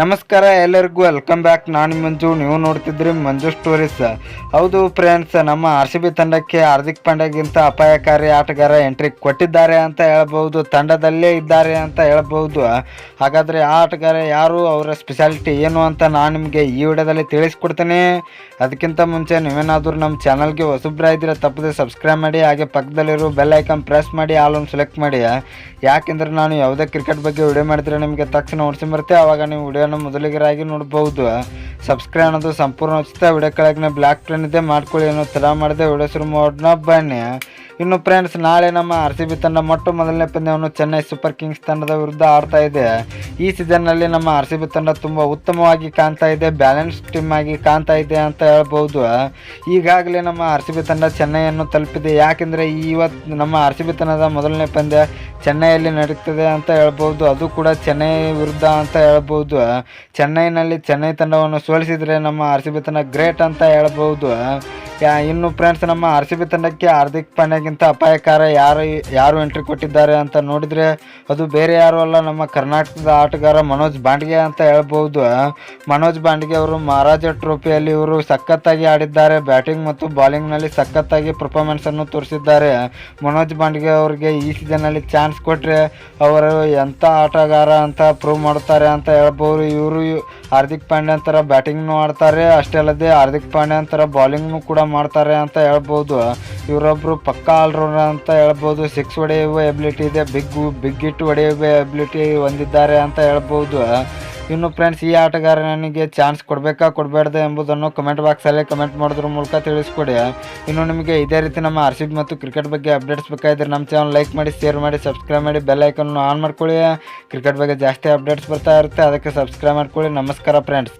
ನಮಸ್ಕಾರ ಎಲ್ಲರಿಗೂ welcome back ನಾನು ಮಂಜು, ನೀವು ನೋಡ್ತಿದ್ರಿ ಮಂಜು ಸ್ಟೋರೀಸ್ ಹೌದು ಫ್ರೆಂಡ್ಸ್ ನಮ್ಮ ಆರ್ ಸಿ ಬಿ ತಂಡಕ್ಕೆ ಹಾರ್ದಿಕ್ ಪಾಂಡ್ಯಗಿಂತ ಅಪಾಯಕಾರಿ ಆಟಗಾರ ಎಂಟ್ರಿ ಕೊಟ್ಟಿದ್ದಾರೆ ಅಂತ ಹೇಳ್ಬೋದು, ತಂಡದಲ್ಲೇ ಇದ್ದಾರೆ ಅಂತ ಹೇಳ್ಬೋದು. ಹಾಗಾದರೆ ಆ ಆಟಗಾರ ಯಾರು, ಅವರ ಸ್ಪೆಷಾಲಿಟಿ ಏನು ಅಂತ ನಾನು ನಿಮಗೆ ಈ ವಿಡಿಯೋದಲ್ಲಿ ತಿಳಿಸ್ಕೊಡ್ತೇನೆ. ಅದಕ್ಕಿಂತ ಮುಂಚೆ ನೀವೇನಾದರೂ ನಮ್ಮ ಚಾನಲ್ಗೆ ಹೊಸಬ್ರಾಗಿದ್ದರೆ ತಪ್ಪದೆ ಸಬ್ಸ್ಕ್ರೈಬ್ ಮಾಡಿ, ಹಾಗೆ ಪಕ್ಕದಲ್ಲಿರೋ ಬೆಲ್ ಐಕಾನ್ ಪ್ರೆಸ್ ಮಾಡಿ ಆಲೊಂದು ಸೆಲೆಕ್ಟ್ ಮಾಡಿ. ಯಾಕೆಂದರೆ ನಾನು ಯಾವುದೇ ಕ್ರಿಕೆಟ್ ಬಗ್ಗೆ ವಿಡಿಯೋ ಮಾಡಿದರೆ ನಿಮಗೆ ತಕ್ಷಣ ಓಡಿಸಿ ಬರುತ್ತೆ. ಆವಾಗ ನೀವು ವಿಡಿಯೋನ ಮೊದಲಿಗರಾಗಿ ನೋಡಬಹುದು. ಸಬ್ಸ್ಕ್ರೈಬ್ ಅನ್ನೋದು ಸಂಪೂರ್ಣ ಉಚಿತ. ವಿಡಿಯೋ ಕೆಳಗಿನ ಬ್ಲಾಕ್ ಪ್ಲೇನ್ ಇದೆ. ಮಾಡ್ಕೊಳ್ಳಿ ಅನ್ನೋ ಥರ ಮಾಡಿದೆ ವಿಡಿಯೋ ಶುರು ಮಾಡೋಣ. ಬನ್ನಿ. ಇನ್ನು ಫ್ರೆಂಡ್ಸ್ ನಾಳೆ ನಮ್ಮ ಆರ್ ಸಿ ಬಿ ತಂಡ ಮೊಟ್ಟ ಮೊದಲನೇ ಪಂದ್ಯವನ್ನು ಚೆನ್ನೈ ಸೂಪರ್ ಕಿಂಗ್ಸ್ ತಂಡದ ವಿರುದ್ಧ ಆಡ್ತಾ ಇದೆ. ಈ ಸೀಸನ್ನಲ್ಲಿ ನಮ್ಮ ಆರ್ ಸಿ ಬಿ ತಂಡ ತುಂಬ ಉತ್ತಮವಾಗಿ ಕಾಣ್ತಾ ಇದೆ ಬ್ಯಾಲೆನ್ಸ್ ಟೀಮ್ ಆಗಿ ಕಾಣ್ತಾ ಇದೆ ಅಂತ ಹೇಳ್ಬೋದು. ಈಗಾಗಲೇ ನಮ್ಮ ಆರ್ ಸಿ ಬಿ ತಂಡ ಚೆನ್ನೈಯನ್ನು ತಲುಪಿದೆ. ಯಾಕೆಂದರೆ ಇವತ್ತು ನಮ್ಮ ಆರ್ ಸಿ ಬಿ ತಂಡದ ಮೊದಲನೇ ಪಂದ್ಯ ಚೆನ್ನೈಯಲ್ಲಿ ನಡೀತದೆ ಅಂತ ಹೇಳ್ಬೋದು. ಅದು ಕೂಡ ಚೆನ್ನೈ ವಿರುದ್ಧ ಅಂತ ಹೇಳ್ಬೋದು. ಚೆನ್ನೈನಲ್ಲಿ ಚೆನ್ನೈ ತಂಡವನ್ನು ಸೋಲಿಸಿದರೆ ನಮ್ಮ ಆರ್ ಸಿ ಬಿ ತಂಡ ಗ್ರೇಟ್ ಅಂತ ಹೇಳ್ಬೋದು. ಇನ್ನು ಫ್ರೆಂಡ್ಸ್ ನಮ್ಮ ಆರ್ ಸಿ ಬಿ ತಂಡಕ್ಕೆ ಹಾರ್ದಿಕ್ ಪಾಂಡ್ಯಗಿಂತ ಅಪಾಯಕಾರ ಯಾರು ಯಾರು ಎಂಟ್ರಿ ಕೊಟ್ಟಿದ್ದಾರೆ ಅಂತ ನೋಡಿದರೆ ಅದು ಬೇರೆ ಯಾರು ಅಲ್ಲ, ನಮ್ಮ ಕರ್ನಾಟಕದ ಆಟಗಾರ ಮನೋಜ್ ಬಾಂಡ್ಗೆ ಅಂತ ಹೇಳ್ಬೋದು. ಮನೋಜ್ ಬಾಂಡ್ಗೆ ಅವರು ಮಹಾರಾಜ ಟ್ರೋಫಿಯಲ್ಲಿ ಇವರು ಸಖತ್ತಾಗಿ ಆಡಿದ್ದಾರೆ. ಬ್ಯಾಟಿಂಗ್ ಮತ್ತು ಬಾಲಿಂಗ್ನಲ್ಲಿ ಸಖತ್ತಾಗಿ ಪರ್ಫಾರ್ಮೆನ್ಸನ್ನು ತೋರಿಸಿದ್ದಾರೆ. ಮನೋಜ್ ಬಾಂಡ್ಗೆ ಅವರಿಗೆ ಈ ಸೀಸನಲ್ಲಿ ಚಾನ್ಸ್ ಕೊಟ್ಟರೆ ಅವರು ಎಂಥ ಆಟಗಾರ ಅಂತ ಪ್ರೂವ್ ಮಾಡ್ತಾರೆ ಅಂತ ಹೇಳ್ಬೋದು. ಇವರು ಹಾರ್ದಿಕ್ ಪಾಂಡ್ಯ ಅಂತರ ಬ್ಯಾಟಿಂಗ್ನು ಆಡ್ತಾರೆ. ಅಷ್ಟೇ ಅಲ್ಲದೆ ಹಾರ್ದಿಕ್ ಪಾಂಡ್ಯ ಅಂತರ ಬಾಲಿಂಗ್ನು ಕೂಡ ಮಾಡ್ತಾರೆ ಅಂತ ಹೇಳ್ಬೋದು. ಇವರೊಬ್ಬರು ಪಕ್ಕಾ ಆಲ್ರೌಂಡರ್ ಅಂತ ಹೇಳ್ಬೋದು. ಸಿಕ್ಸ್ ಹೊಡೆಯುವ ಎಬಿಲಿಟಿ ಇದೆ. ಬಿಗ್ ಬಿಗ್ ಹಿಟ್ ಹೊಡೆಯುವ ಎಬಿಲಿಟಿ ಹೊಂದಿದ್ದಾರೆ ಅಂತ ಹೇಳ್ಬೋದು. ಇನ್ನು ಫ್ರೆಂಡ್ಸ್ ಈ ಆಟಗಾರ ನನಗೆ ಚಾನ್ಸ್ ಕೊಡಬೇಕಾ, ಕೊಡಬೇಡ್ದೆ ಎಂಬುದನ್ನು ಕಮೆಂಟ್ ಬಾಕ್ಸಲ್ಲಿ ಕಮೆಂಟ್ ಮಾಡೋದ್ರ ಮೂಲಕ ತಿಳಿಸ್ಕೊಡಿ. ಇನ್ನು ನಿಮಗೆ ಇದೇ ರೀತಿ ನಮ್ಮ ಆರ್ ಸಿ ಬಿ ಮತ್ತು ಕ್ರಿಕೆಟ್ ಬಗ್ಗೆ ಅಪ್ಡೇಟ್ಸ್ ಬೇಕಾದ್ರೆ ನಮ್ಮ ಚಾನಲ್ ಲೈಕ್ ಮಾಡಿ ಶೇರ್ ಮಾಡಿ ಸಬ್ಸ್ಕ್ರೈಬ್ ಮಾಡಿ ಬೆಲ್ ಐಕನ್ನು ಆನ್ ಮಾಡ್ಕೊಳ್ಳಿ. ಕ್ರಿಕೆಟ್ ಬಗ್ಗೆ ಜಾಸ್ತಿ ಅಪ್ಡೇಟ್ಸ್ ಬರ್ತಾ ಇರುತ್ತೆ. ಅದಕ್ಕೆ ಸಬ್ಸ್ಕ್ರೈಬ್ ಮಾಡ್ಕೊಳ್ಳಿ. ನಮಸ್ಕಾರ ಫ್ರೆಂಡ್ಸ್